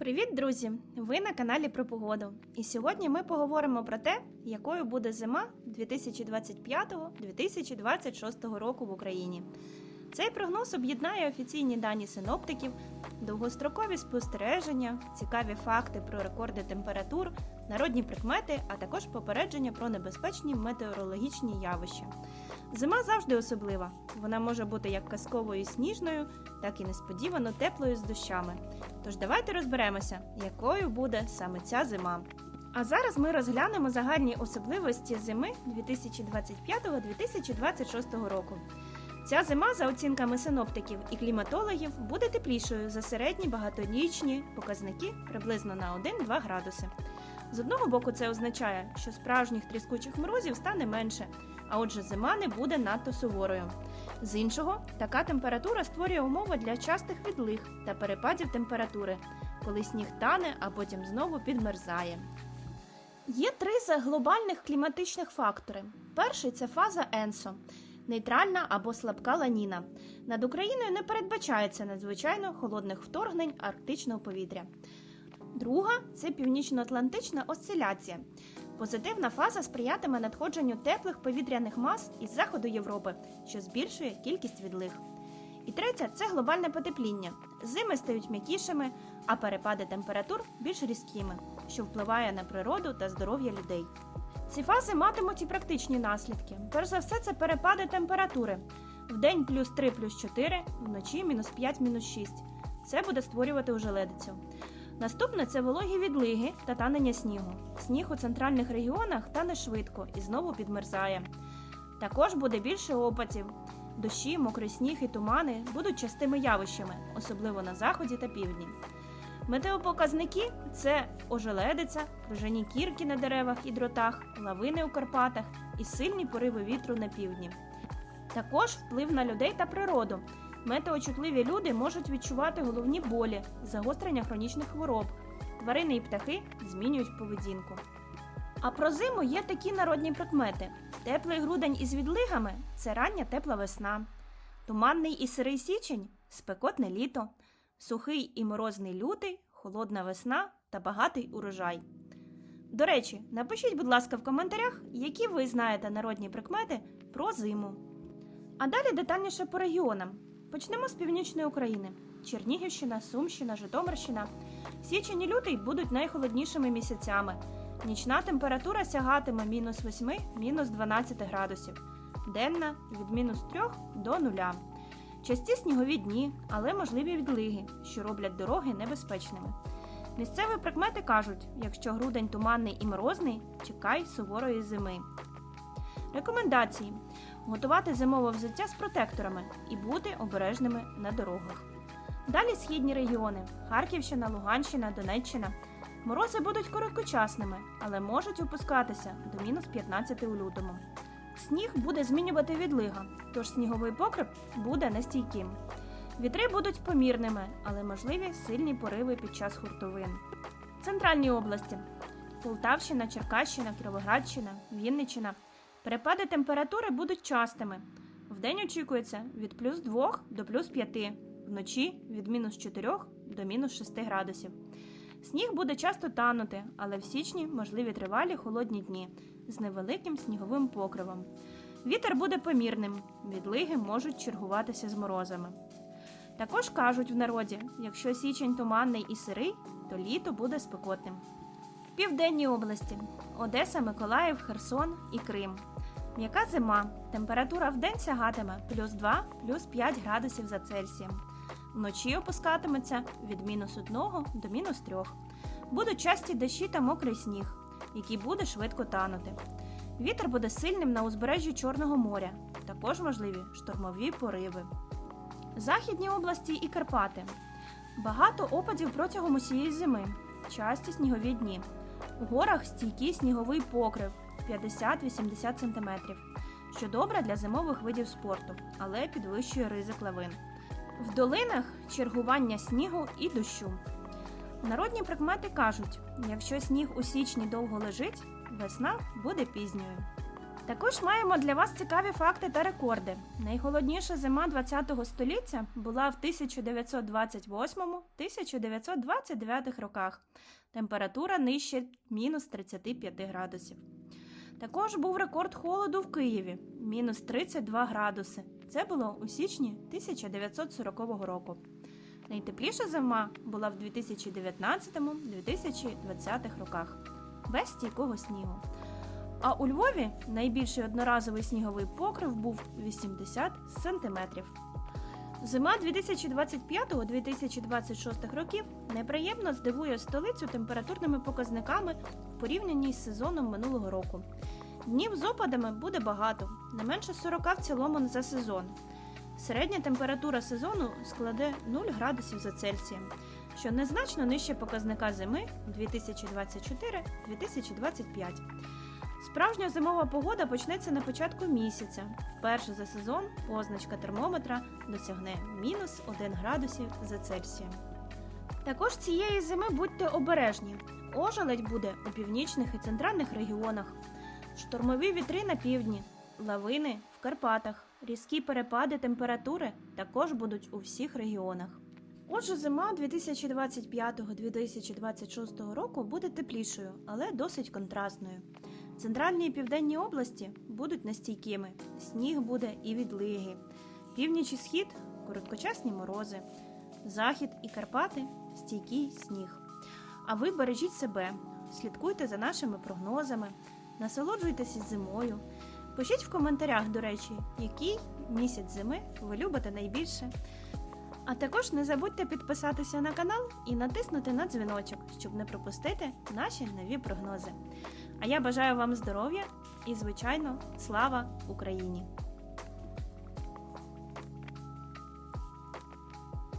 Привіт, друзі! Ви на каналі про погоду. І сьогодні ми поговоримо про те, якою буде зима 2025-2026 року в Україні. Цей прогноз об'єднає офіційні дані синоптиків, довгострокові спостереження, цікаві факти про рекорди температур, народні прикмети, а також попередження про небезпечні метеорологічні явища. Зима завжди особлива. Вона може бути як казковою сніжною, так і несподівано теплою з дощами. Тож давайте розберемося, якою буде саме ця зима. А зараз ми розглянемо загальні особливості зими 2025-2026 року. Ця зима, за оцінками синоптиків і кліматологів, буде теплішою за середні багаторічні показники приблизно на 1-2 градуси. З одного боку, це означає, що справжніх тріскучих морозів стане менше, а отже, зима не буде надто суворою. З іншого, така температура створює умови для частих відлиг та перепадів температури, коли сніг тане, а потім знову підмерзає. Є три глобальних кліматичних фактори. Перший це фаза Енсо нейтральна або слабка ланіна. Над Україною не передбачається надзвичайно холодних вторгнень арктичного повітря. Друга це північно-атлантична осциляція. Позитивна фаза сприятиме надходженню теплих повітряних мас із заходу Європи, що збільшує кількість відлиг. І третя це глобальне потепління. Зими стають м'якішими, а перепади температур більш різкими, що впливає на природу та здоров'я людей. Ці фази матимуть і практичні наслідки. Перш за все, це перепади температури. Вдень плюс 3 плюс 4, вночі мінус 5 мінус 6. Це буде створювати ожеледицю. Наступне це вологі відлиги та танення снігу. Сніг у центральних регіонах тане швидко і знову підмерзає. Також буде більше опадів. Дощі, мокрий сніг і тумани будуть частими явищами, особливо на заході та півдні. Метеопоказники це ожеледиця, крижані кірки на деревах і дротах, лавини у Карпатах і сильні пориви вітру на півдні. Також вплив на людей та природу. Метеочутливі люди можуть відчувати головні болі, загострення хронічних хвороб. Тварини і птахи змінюють поведінку. А про зиму є такі народні прикмети: теплий грудень із відлигами це рання тепла весна, туманний і сирий січень спекотне літо, сухий і морозний лютий, холодна весна та багатий урожай. До речі, напишіть, будь ласка, в коментарях, які ви знаєте народні прикмети про зиму. А далі детальніше по регіонам. Почнемо з північної України: Чернігівщина, Сумщина, Житомирщина. Січень і лютий будуть найхолоднішими місяцями. Нічна температура сягатиме мінус 8, мінус 12 градусів, денна від мінус 3 до 0. Часті снігові дні, але можливі відлиги, що роблять дороги небезпечними. Місцеві прикмети кажуть: якщо грудень туманний і морозний, чекай суворої зими. Рекомендації: готувати зимове взуття з протекторами і бути обережними на дорогах. Далі східні регіони: Харківщина, Луганщина, Донеччина. Морози будуть короткочасними, але можуть опускатися до мінус 15 у лютому. Сніг буде змінювати відлига, тож сніговий покрив буде нестійким. Вітри будуть помірними, але можливі сильні пориви під час хуртовин. Центральні області: Полтавщина, Черкащина, Кіровоградщина, Вінниччина. Перепади температури будуть частими. Вдень очікується від плюс 2 до плюс 5, вночі від мінус 4 до мінус 6 градусів. Сніг буде часто танути, але в січні можливі тривалі холодні дні з невеликим сніговим покривом. Вітер буде помірним, відлиги можуть чергуватися з морозами. Також кажуть в народі, якщо січень туманний і сирий, то літо буде спекотним. Південні області Одеса, Миколаїв, Херсон і Крим. М'яка зима. Температура вдень сягатиме плюс 2 плюс 5 градусів за Цельсієм. Вночі опускатиметься від мінус 1 до мінус 3. Будуть часті дощі та мокрий сніг, який буде швидко танути. Вітер буде сильним на узбережжі Чорного моря, також можливі штормові пориви. Західні області і Карпати. Багато опадів протягом усієї зими, часті снігові дні. У горах стійкий сніговий покрив 50-80 см, що добре для зимових видів спорту, але підвищує ризик лавин. В долинах чергування снігу і дощу. Народні прикмети кажуть: якщо сніг у січні довго лежить, весна буде пізньою. Також маємо для вас цікаві факти та рекорди. Найголодніша зима ХХ століття була в 1928-1929 роках. Температура нижче мінус 35 градусів. Також був рекорд холоду в Києві мінус 32 градуси. Це було у січні 1940 року. Найтепліша зима була в 2019-2020 роках без стійкого снігу. А у Львові найбільший одноразовий сніговий покрив був 80 сантиметрів. Зима 2025-2026 років неприємно здивує столицю температурними показниками в порівнянні з сезоном минулого року. Днів з опадами буде багато, не менше 40 в цілому за сезон. Середня температура сезону складе 0 градусів за Цельсієм, що незначно нижче показника зими 2024-2025. Справжня зимова погода почнеться на початку місяця. Вперше за сезон позначка термометра досягне мінус 1 градусів за Цельсієм. Також цієї зими будьте обережні. Ожеледь буде у північних і центральних регіонах, штормові вітри на півдні, лавини в Карпатах, різкі перепади температури також будуть у всіх регіонах. Отже, зима 2025-2026 року буде теплішою, але досить контрастною. Центральні і південні області будуть нестійкими, сніг буде і відлиги. Північ і схід короткочасні морози, захід і Карпати стійкий сніг. А ви бережіть себе, слідкуйте за нашими прогнозами, насолоджуйтеся зимою. Пишіть в коментарях, до речі, який місяць зими ви любите найбільше. А також не забудьте підписатися на канал і натиснути на дзвіночок, щоб не пропустити наші нові прогнози. А я бажаю вам здоров'я і, звичайно, слава Україні!